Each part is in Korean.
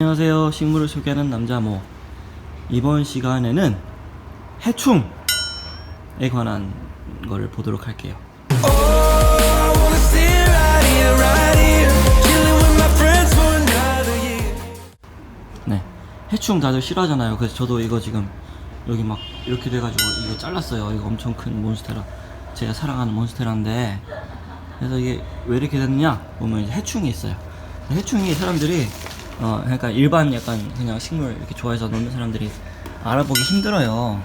안녕하세요. 식물을 소개하는 남자 모. 이번 시간에는 해충에 관한 거를 보도록 할게요. 네. 해충 다들 싫어하잖아요. 그래서 저도 이거 지금 여기 막 이렇게 돼가지고 이거 잘랐어요. 이거 엄청 큰 몬스테라. 제가 사랑하는 몬스테라인데. 그래서 이게 왜 이렇게 됐느냐? 보면 해충이 있어요. 해충이 사람들이 어 그러니까 일반 약간 그냥 식물 이렇게 좋아해서 놓는 사람들이 알아보기 힘들어요.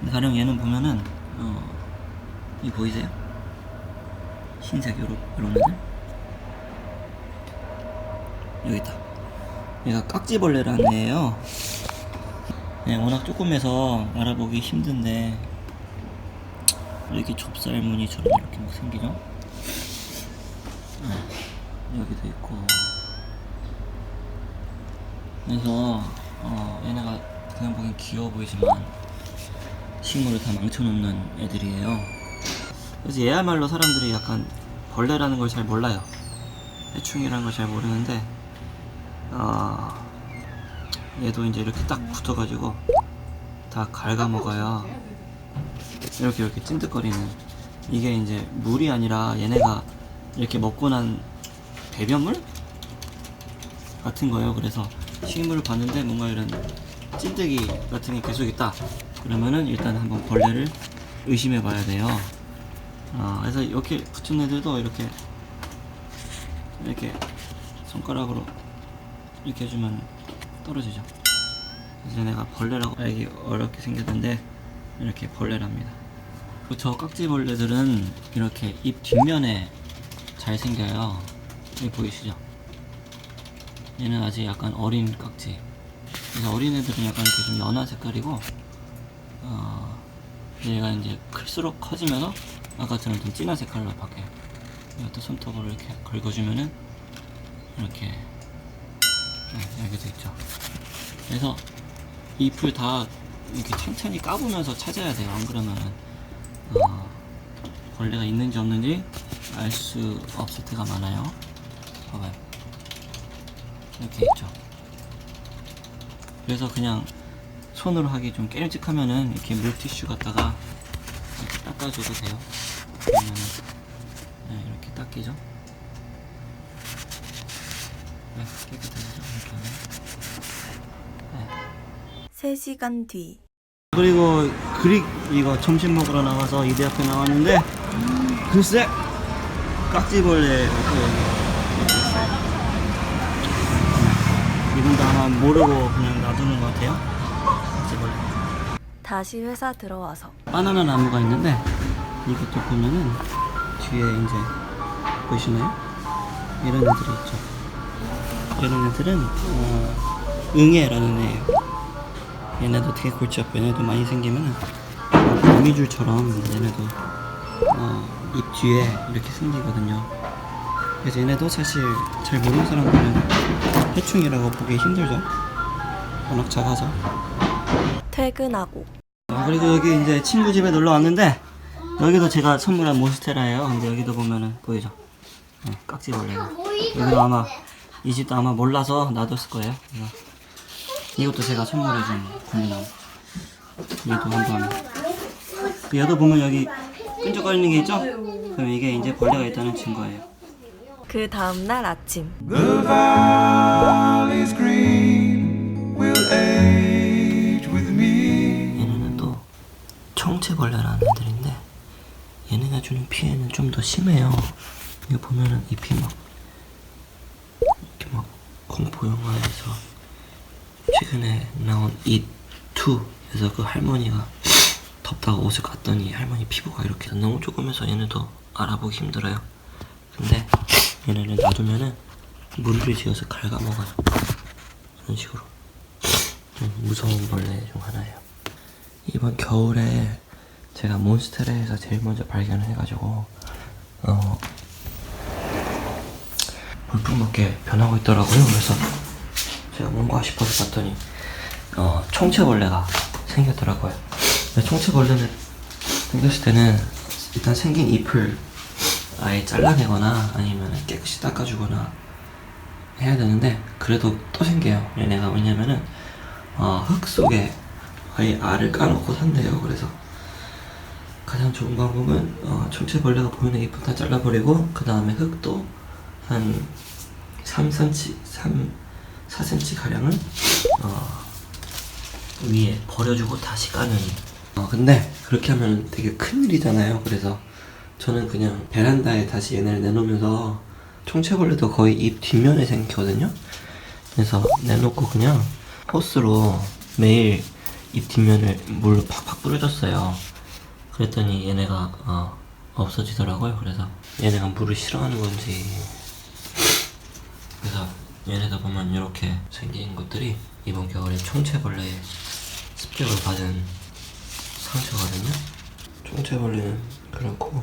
근데 가령 얘는 보면은 어 이 보이세요? 흰색 요런 요런 애들 여기 있다. 얘가 깍지벌레라는 애예요. 네, 워낙 조금해서 알아보기 힘든데 이렇게 좁쌀 무늬처럼 이렇게 막 생기죠? 네, 여기도 있고 그래서 어, 얘네가 그냥 보기엔 귀여워 보이지만 식물을 다 망쳐놓는 애들이에요. 그래서 얘야말로 사람들이 약간 벌레라는 걸 잘 몰라요. 해충이라는 걸 잘 모르는데 어, 얘도 이제 이렇게 딱 붙어가지고 다 갉아먹어요. 이렇게 이렇게 찐득거리는 이게 이제 물이 아니라 얘네가 이렇게 먹고 난 배변물 같은 거예요. 그래서 식물을 봤는데 뭔가 이런 찐득이 같은 게 계속 있다. 그러면은 일단 한번 벌레를 의심해 봐야 돼요. 아, 그래서 이렇게 붙은 애들도 이렇게 이렇게 손가락으로 이렇게 해주면 떨어지죠. 그래서 얘네가 벌레라고 알기 어렵게 생겼는데 이렇게 벌레랍니다. 저 깍지벌레들은 이렇게 입 뒷면에 잘 생겨요. 여기 보이시죠? 얘는 아직 약간 어린 깍지. 그래서 어린 애들은 약간 이렇게 좀 연한 색깔이고, 어, 얘가 이제 클수록 커지면서 아까처럼 좀 진한 색깔로 바뀌어요. 이것도 손톱으로 이렇게 긁어주면은 이렇게 네, 여기도 있죠. 그래서 잎을 다 이렇게 천천히 까보면서 찾아야 돼요. 안 그러면은 어, 벌레가 있는지 없는지 알 수 없을 때가 많아요. 봐봐요. 이렇게 있죠. 그래서 그냥 손으로 하기 좀 깨름직하면은 이렇게 물티슈 갖다가 이렇게 닦아줘도 돼요. 그러면은 네, 이렇게 닦이죠. 네, 깨끗해지죠. 이렇게 하면. 네. 3시간 뒤 그리고 그릭 이거 점심 먹으러 나와서 이대 앞에 나왔는데 글쎄 깍지벌레 갖고 여기 있어요. 아마 모르고 그냥 놔두는 것 같아요. 깍지벌레. 다시 회사 들어와서 바나나 나무가 있는데 이것도 보면은 뒤에 이제 보이시나요? 이런 애들이 있죠. 이런 애들은 어, 응애라는 애예요. 얘네도 되게 골치 아파. 얘네도 많이 생기면 거미줄처럼 얘네도 어, 입 뒤에 이렇게 생기거든요. 그래서 얘네도 사실 잘 모르는 사람들은 해충이라고 보기 힘들죠. 워낙 작아서. 퇴근하고 아, 그리고 여기 이제 친구 집에 놀러 왔는데 여기도 제가 선물한 몬스테라예요. 근데 여기도 보면은 보이죠? 네, 깍지벌레가. 여기도 아마 이 집도 아마 몰라서 놔뒀을 거예요. 이것도 제가 선물해준 고무나무. 얘도 한번. 그 얘도 보면 여기 끈적거리는 게 있죠? 그럼 이게 이제 벌레가 있다는 증거예요. 그 다음날 아침 The valleys green will age with me. 얘네는 또 청채벌레라는 애들인데 얘네가 주는 피해는 좀 더 심해요. 이거 보면은 잎이 막 이렇게 막 공포 영화에서 최근에 나온 잇2에서 그 할머니가 덥다고 옷을 갔더니 할머니 피부가 이렇게 너무 조금해서 얘네도 알아보기 힘들어요. 근데 얘네는 놔두면은 무리를 지어서 갉아먹어요. 이런 식으로. 좀 무서운 벌레 중 하나예요. 이번 겨울에 제가 몬스테라에서 제일 먼저 발견을 해가지고 어 물품밖에 변하고 있더라고요. 그래서 제가 뭔가 싶어서 봤더니 어 총체벌레가 생겼더라고요. 총체벌레는 생겼을 때는 일단 생긴 잎을 아예 잘라내거나 아니면 깨끗이 닦아주거나 해야 되는데 그래도 또 생겨요. 얘네가 왜냐면은 어, 흙 속에 거의 알을 까놓고 산대요. 그래서 가장 좋은 방법은 어, 총체벌레가 보이는 잎은 다 잘라버리고 그 다음에 흙도 한 3cm, 3, 4cm 가량은 어, 위에 버려주고 다시 까는. 어, 근데 그렇게 하면 되게 큰일이잖아요. 그래서 저는 그냥 베란다에 다시 얘네를 내놓으면서 총체벌레도 거의 입 뒷면에 생기거든요. 그래서 내놓고 그냥 호스로 매일 입 뒷면을 물로 팍팍 뿌려줬어요. 그랬더니 얘네가 어, 없어지더라고요. 그래서 얘네가 물을 싫어하는 건지 그래서 얘네가 보면 이렇게 생긴 것들이 이번 겨울에 총체벌레의 습격을 받은 상처거든요. 총체벌레는 그렇고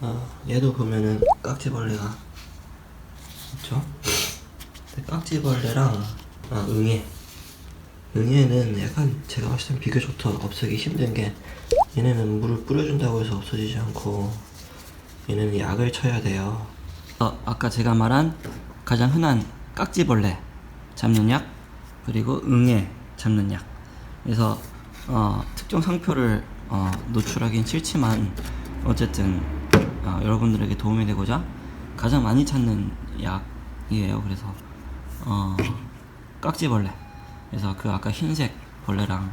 어, 얘도 보면은 깍지벌레가 있죠. 깍지벌레랑 아, 응애 응애는 약간 제가 봤을 땐 비교적 더 없애기 힘든 게 얘네는 물을 뿌려준다고 해서 없어지지 않고 얘네는 약을 쳐야 돼요. 어, 아까 제가 말한 가장 흔한 깍지벌레 잡는 약 그리고 응애 잡는 약. 그래서 어, 특정 상표를 어, 노출하긴 싫지만 어쨌든 어, 여러분들에게 도움이 되고자 가장 많이 찾는 약이에요. 그래서 어, 깍지벌레. 그래서 그 아까 흰색 벌레랑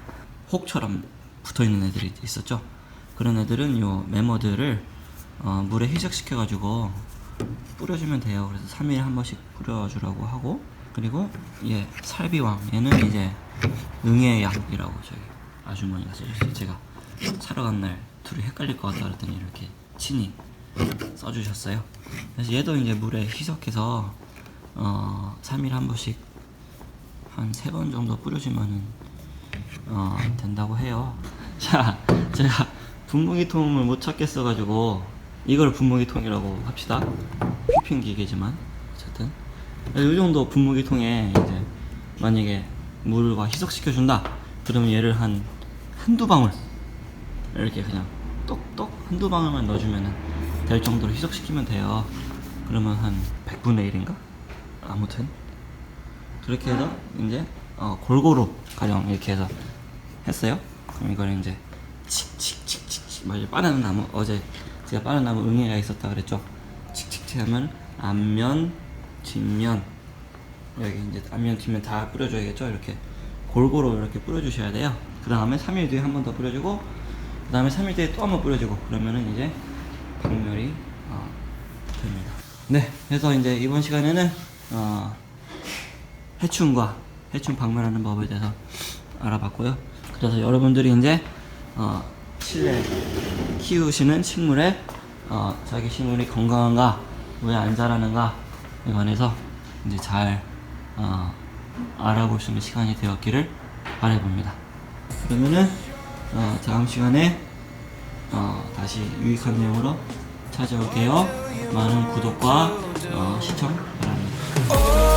혹처럼 붙어 있는 애들이 있었죠. 그런 애들은 요 메머드를 어, 물에 희석시켜 가지고 뿌려주면 돼요. 그래서 3일에 한 번씩 뿌려주라고 하고 그리고 얘 살비왕 얘는 이제 응애 약이라고 저기 아주머니가 써주셨어요. 제가 사러 간 날 둘이 헷갈릴 것 같다 그랬더니 이렇게 친히 써주셨어요. 그래서 얘도 이제 물에 희석해서 어 3일에 한 번씩 한 세 번 정도 뿌려주면은 어 된다고 해요. 자, 제가 분무기 통을 못 찾겠어가지고 이걸 분무기 통이라고 합시다. 휘핑 기계지만 어쨌든 이 정도 분무기 통에 이제 만약에 물과 희석시켜 준다. 그러면 얘를 한 한두 방울 이렇게 그냥 똑똑 한두 방울만 넣어주면은 될 정도로 희석시키면 돼요. 그러면 한 100분의 1인가? 아무튼 그렇게 해서 이제 어, 골고루 가령 이렇게 해서 했어요. 그럼 이걸 이제 칙칙칙칙 맞아 바나나 나무 어제 제가 바나나 나무 응애가 있었다 그랬죠. 칙칙칙 하면 앞면 뒷면 여기 이제 앞면 뒷면 다 뿌려줘야겠죠. 이렇게 골고루 이렇게 뿌려주셔야 돼요. 그 다음에 3일 뒤에 한 번 더 뿌려주고 그 다음에 3일 뒤에 또 한 번 뿌려주고 그러면은 이제 박멸이 어, 됩니다. 네, 그래서 이제 이번 시간에는 어, 해충과 해충 박멸하는 법에 대해서 알아봤고요. 그래서 여러분들이 이제 어, 실내 키우시는 식물에 어, 자기 식물이 건강한가 왜 안 자라는가에 관해서 이제 잘 어, 알아볼 수 있는 시간이 되었기를 바라봅니다. 그러면은 어, 다음 시간에 어, 다시 유익한 내용으로 찾아올게요. 많은 구독과 어, 시청 바랍니다.